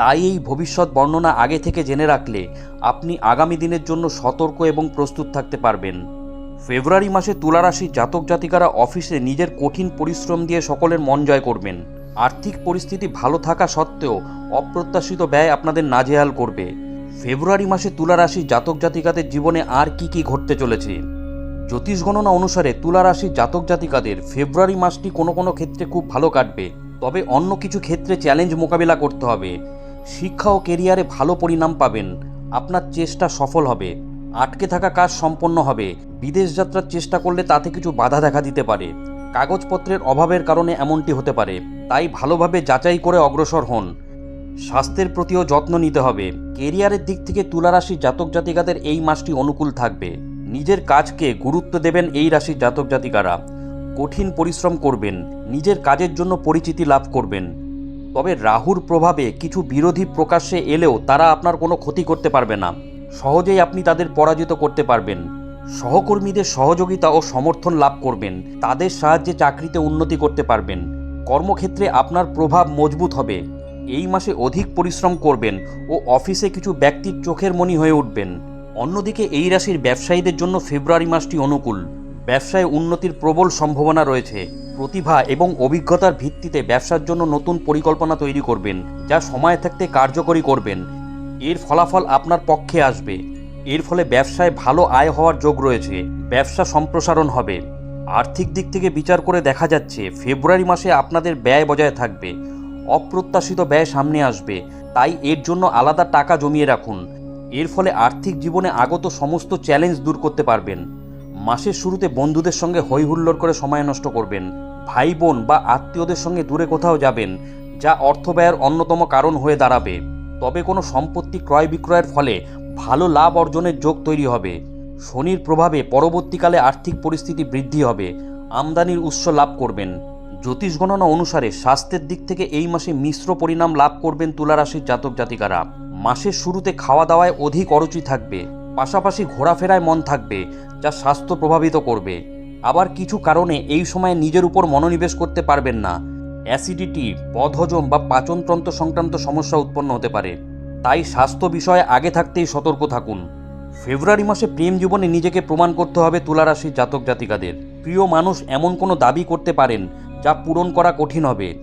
তাই এই ভবিষ্যৎ বর্ণনা আগে থেকে জেনে রাখলে আপনি আগামী দিনের জন্য সতর্ক এবং প্রস্তুত থাকতে পারবেন। ফেব্রুয়ারি মাসে তুলারাশির জাতক জাতিকারা অফিসে নিজের কঠিন পরিশ্রম দিয়ে সকলের মন জয় করবেন। আর্থিক পরিস্থিতি ভালো থাকা সত্ত্বেও অপ্রত্যাশিত ব্যয় আপনাদের নাজেহাল করবে। ফেব্রুয়ারি মাসে তুলারাশির জাতক জাতিকাদের জীবনে আর কি কি ঘটতে চলেছে? জ্যোতিষ গণনা অনুসারে তুলা রাশির জাতক জাতিকাদের ফেব্রুয়ারি মাসটি কোনো কোনো ক্ষেত্রে খুব ভালো কাটবে। তবে অন্য কিছু ক্ষেত্রে চ্যালেঞ্জ মোকাবিলা করতে হবে। শিক্ষা ও কেরিয়ারে ভালো পরিণাম পাবেন। আপনার চেষ্টা সফল হবে। আটকে থাকা কাজ সম্পন্ন হবে। বিদেশ যাত্রার চেষ্টা করলে তাতে কিছু বাধা দেখা দিতে পারে। কাগজপত্রের অভাবের কারণে এমনটি হতে পারে। তাই ভালোভাবে যাচাই করে অগ্রসর হন। স্বাস্থ্যের প্রতিও যত্ন নিতে হবে। কেরিয়ারের দিক থেকে তুলা রাশির জাতক জাতিকাদের এই মাসটি অনুকূল থাকবে। নিজের কাজকে গুরুত্ব দেবেন এই রাশির জাতক জাতিকারা। কঠিন পরিশ্রম করবেন। নিজের কাজের জন্য পরিচিতি লাভ করবেন। তবে রাহুর প্রভাবে কিছু বিরোধী প্রকাশ্যে এলেও তারা আপনার কোনো ক্ষতি করতে পারবে না। সহজেই আপনি তাদের পরাজিত করতে পারবেন। সহকর্মীদের সহযোগিতা ও সমর্থন লাভ করবেন। তাদের সাহায্যে চাকরিতে উন্নতি করতে পারবেন। কর্মক্ষেত্রে আপনার প্রভাব মজবুত হবে। এই মাসে অধিক পরিশ্রম করবেন ও অফিসে কিছু ব্যক্তির চোখের মণি হয়ে উঠবেন। অন্যদিকে এই রাশির ব্যবসায়ীদের জন্য ফেব্রুয়ারি মাসটি অনুকূল। ব্যবসায় উন্নতির প্রবল সম্ভাবনা রয়েছে। প্রতিভা এবং অভিজ্ঞতার ভিত্তিতে ব্যবসার জন্য নতুন পরিকল্পনা তৈরি করবেন, যা সময় থাকতে কার্যকরী করবেন। এর ফলাফল আপনার পক্ষে আসবে। এর ফলে ব্যবসায় ভালো আয় হওয়ার যোগ রয়েছে, ব্যবসা সম্প্রসারণ হবে। আর্থিক দিক থেকে বিচার করে দেখা যাচ্ছে, ফেব্রুয়ারি মাসে আপনাদের ব্যয় বজায় থাকবে। অপ্রত্যাশিত ব্যয় সামনে আসবে, তাই এর জন্য আলাদা টাকা জমিয়ে রাখুন। এর ফলে আর্থিক জীবনে আগত সমস্ত চ্যালেঞ্জ দূর করতে পারবেন। মাসের শুরুতে বন্ধুদের সঙ্গে হই হুল্লোড় করে সময় নষ্ট করবেন। ভাই বোন বা আত্মীয়দের সঙ্গে দূরে কোথাও যাবেন, যা অর্থ ব্যয়ের অন্যতম কারণ হয়ে দাঁড়াবে। তবে কোনো সম্পত্তি ক্রয় বিক্রয়ের ফলে ভালো লাভ অর্জনের যোগ তৈরি হবে। শনির প্রভাবে পরবর্তীকালে আর্থিক পরিস্থিতি বৃদ্ধি হবে। আমদানির উৎস লাভ করবেন। জ্যোতিষ গণনা অনুসারে স্বাস্থ্যের দিক থেকে এই মাসে মিশ্র পরিণাম লাভ করবেন তুলারাশির জাতক জাতিকারা। মাসের শুরুতে খাওয়া দাওয়ায় অধিক অরুচি থাকবে। পাশাপাশি ঘোরাফেরায় মন থাকবে, যা স্বাস্থ্য প্রভাবিত করবে। আবার কিছু কারণে এই সময় নিজের উপর মনোনিবেশ করতে পারবেন না। অ্যাসিডিটি, বদহজম বা পাচনতন্ত্র সংক্রান্ত সমস্যা উৎপন্ন হতে পারে। তাই স্বাস্থ্য বিষয়ে আগে থাকতেই সতর্ক থাকুন। ফেব্রুয়ারি মাসে প্রেম জীবনে নিজেকে প্রমাণ করতে হবে তুলারাশির জাতক জাতিকাদের। প্রিয় মানুষ এমন কোনো দাবি করতে পারেন যা পূরণ করা কঠিন হবে।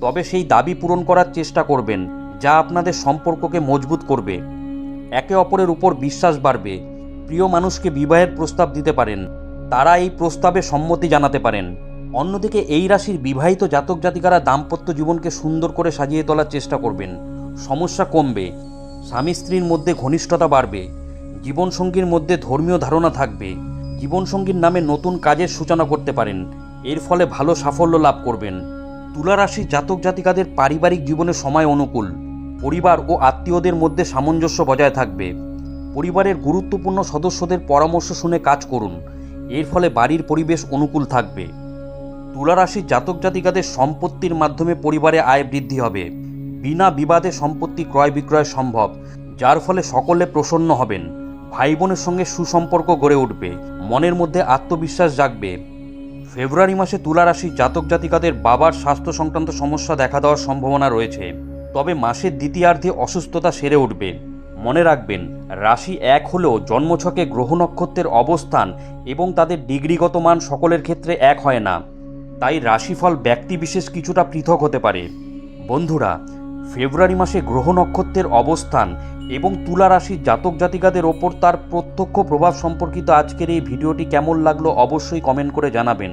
তবে সেই দাবি পূরণ করার চেষ্টা করবেন, যা আপনাদের সম্পর্ককে মজবুত করবে। একে অপরের উপর বিশ্বাস বাড়বে। প্রিয় মানুষকে বিবাহের প্রস্তাব দিতে পারেন। তারা এই প্রস্তাবে সম্মতি জানাতে পারেন। অন্যদিকে এই রাশির বিবাহিত জাতক জাতিকারা দাম্পত্য জীবনকে সুন্দর করে সাজিয়ে তোলার চেষ্টা করবেন। সমস্যা কমবে, স্বামী স্ত্রীর মধ্যে ঘনিষ্ঠতা বাড়বে, জীবনসঙ্গীর মধ্যে ধর্মীয় ধারণা থাকবে, জীবনসঙ্গীর নামে নতুন কাজের সূচনা করতে পারেন, এর ফলে ভালো সাফল্য লাভ করবেন। তুলা রাশির জাতক জাতিকাদের পারিবারিক জীবনে সময় অনুকূল, পরিবার ও আত্মীয়দের মধ্যে সামঞ্জস্য বজায় থাকবে। পরিবারের গুরুত্বপূর্ণ সদস্যদের পরামর্শ শুনে কাজ করুন এর ফলে বাড়ির পরিবেশ অনুকূল থাকবে। তুলা রাশির জাতক জাতিকাদের সম্পত্তির মাধ্যমে পরিবারে আয় বৃদ্ধি হবে। বিনা বিবাদে সম্পত্তি ক্রয় বিক্রয় সম্ভব, যার ফলে সকলে প্রসন্ন হবেন। ভাই বোনের সঙ্গে সুসম্পর্ক গড়ে উঠবে, মনের মধ্যে আত্মবিশ্বাস জাগবে। ফেব্রুয়ারি মাসে তুলা রাশির জাতক জাতিকাদের বাবার স্বাস্থ্য সংক্রান্ত সমস্যা দেখা দেওয়ার সম্ভাবনা রয়েছে। তবে মাসের দ্বিতীয়ার্ধে অসুস্থতা সেরে উঠবে। মনে রাখবেন, রাশি এক হলেও জন্মছকে গ্রহ নক্ষত্রের অবস্থান এবং তাদের ডিগ্রিগত মান সকলের ক্ষেত্রে এক হয় না। তাই রাশিফল ব্যক্তিবিশেষ কিছুটা পৃথক হতে পারে। বন্ধুরা, ফেব্রুয়ারি মাসে গ্রহ নক্ষত্রের অবস্থান এবং তুলা রাশির জাতক জাতিকাদের ওপর তার প্রত্যক্ষ প্রভাব সম্পর্কিত আজকের এই ভিডিওটি কেমন লাগল অবশ্যই কমেন্ট করে জানাবেন।